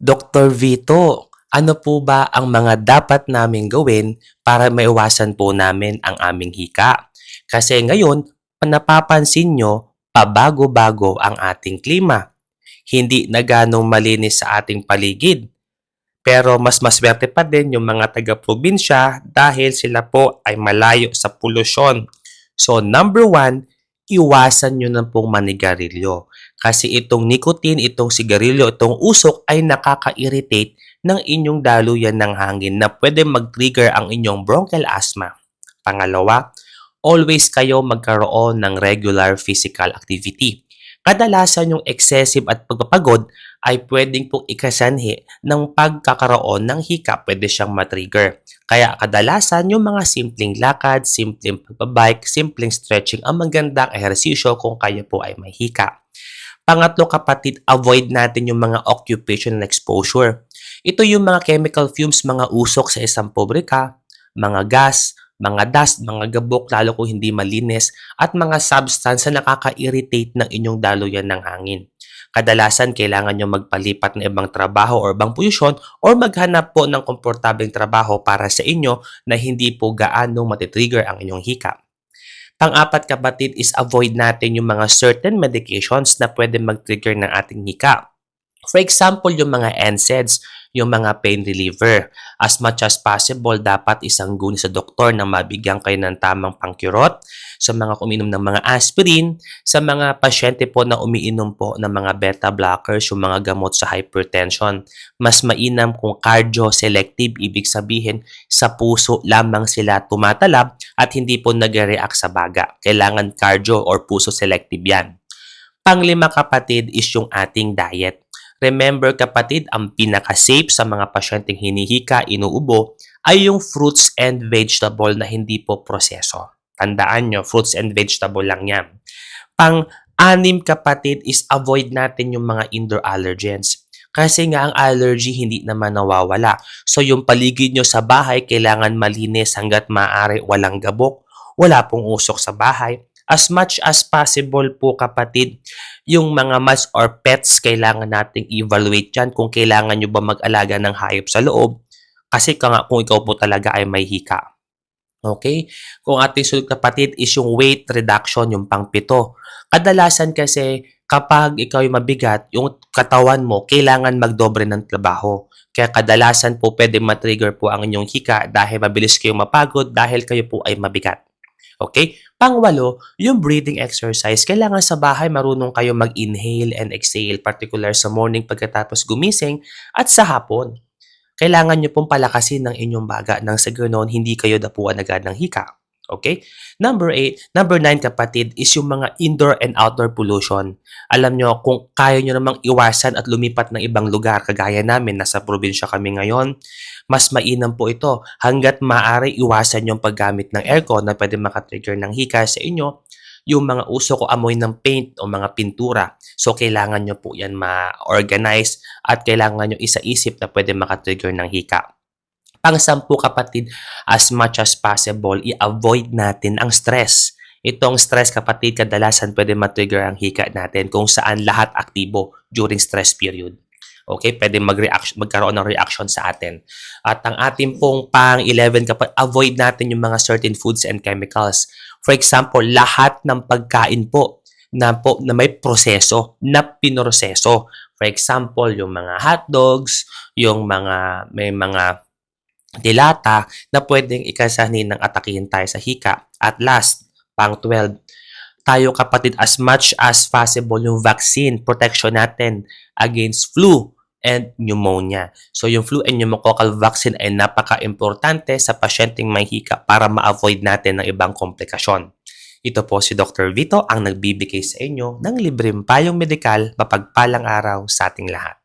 Dr. Vito, ano po ba ang mga dapat naming gawin para maiwasan po namin ang aming hika? Kasi ngayon, napapansin nyo, pabago-bago ang ating klima. Hindi na ganong malinis sa ating paligid. Pero mas maswerte pa din yung mga taga-probinsya dahil sila po ay malayo sa polusyon. So number one, iwasan nyo na pong manigarilyo. Kasi itong nicotine, itong sigarilyo, itong usok ay nakaka-irritate ng inyong daluyan ng hangin na pwede mag-trigger ang inyong bronchial asthma. Pangalawa, always kayo magkaroon ng regular physical activity. Kadalasan yung excessive at pagpapagod ay pwedeng pong ikasanhi ng pagkakaroon ng hika, pwede siyang matrigger. Kaya kadalasan yung mga simpleng lakad, simpleng pagbabike, simpleng stretching ang magandang ehersisyo kung kayo po ay may hika. Pangatlo kapatid, avoid natin yung mga occupational exposure. Ito yung mga chemical fumes, mga usok sa isang pabrika, mga gas, mga dust, mga gabok lalo kung hindi malinis, at mga substance na nakaka-irritate ng inyong daluyan ng hangin. Kadalasan, kailangan nyo magpalipat ng ibang trabaho or ibang posisyon or maghanap po ng komportableng trabaho para sa inyo na hindi po gaano matitrigger ang inyong hika. Pang-apat kapatid is avoid natin yung mga certain medications na pwede mag-trigger ng ating hika. For example, yung mga NSAIDs, yung mga pain reliever. As much as possible, dapat isang guni sa doktor na mabigyan kayo ng tamang pangkirot sa mga uminom ng mga aspirin, sa mga pasyente po na umiinom po ng mga beta blockers, yung mga gamot sa hypertension. Mas mainam kung cardio-selective, ibig sabihin sa puso lamang sila tumatalab at hindi po nag-react sa baga. Kailangan cardio or puso-selective yan. Panglima kapatid is yung ating diet. Remember kapatid, ang pinaka-safe sa mga pasyenteng hinihika, inuubo, ay yung fruits and vegetable na hindi po proseso. Tandaan nyo, fruits and vegetable lang yan. Pang-anim kapatid is avoid natin yung mga indoor allergens. Kasi nga ang allergy hindi naman nawawala. So yung paligid nyo sa bahay kailangan malinis hanggat maaari walang gabok, wala pong usok sa bahay. As much as possible po kapatid, yung mga mats or pets kailangan nating evaluate yan kung kailangan nyo ba mag-alaga ng hayop sa loob. Kasi kung ikaw po talaga ay may hika. Okay? Kung ating sunod kapatid is yung weight reduction, yung pangpito. Kadalasan kasi kapag ikaw ay mabigat, yung katawan mo kailangan magdobre ng trabaho. Kaya kadalasan po pwede matrigger po ang inyong hika dahil mabilis kayong mapagod dahil kayo po ay mabigat. Okay? Pangwalo, yung breathing exercise. Kailangan sa bahay marunong kayo mag-inhale and exhale, particular sa morning pagkatapos gumising at sa hapon. Kailangan nyo pong palakasin ng inyong baga nang sa ganoon hindi kayo dapuan agad ng hika. Okay? Number 8, number 9 kapatid is yung mga indoor and outdoor pollution. Alam nyo, kung kaya nyo namang iwasan at lumipat ng ibang lugar, kagaya namin, nasa probinsya kami ngayon, mas mainam po ito. Hanggat maaari, iwasan yung paggamit ng aircon na pwede makatrigger ng hika sa inyo, yung mga usok o amoy ng paint o mga pintura. So, kailangan nyo po yan ma-organize at kailangan nyo isa-isip na pwede makatrigger ng hika. Pang-sampu kapatid, as much as possible, i-avoid natin ang stress. Itong stress kapatid, kadalasan pwede matrigger ang hika natin kung saan lahat aktibo during stress period. Okay, pwede mag-reaction, magkaroon ng reaction sa atin. At ang ating pong pang-11 kapag avoid natin yung mga certain foods and chemicals. For example, lahat ng pagkain po na po na may proseso, na pinoroseso. For example, yung mga hot dogs, yung mga may mga dilata na pwedeng ikasanin ng atakihin tayo sa hika. At last, pang 12, tayo kapatid as much as possible yung vaccine protection natin against flu and pneumonia. So yung flu and pneumococcal vaccine ay napaka-importante sa pasyenteng may hika para ma-avoid natin ng ibang komplikasyon. Ito po si Dr. Vito ang nagbibigay sa inyo ng libreng payong medikal mapagpalang araw sa ating lahat.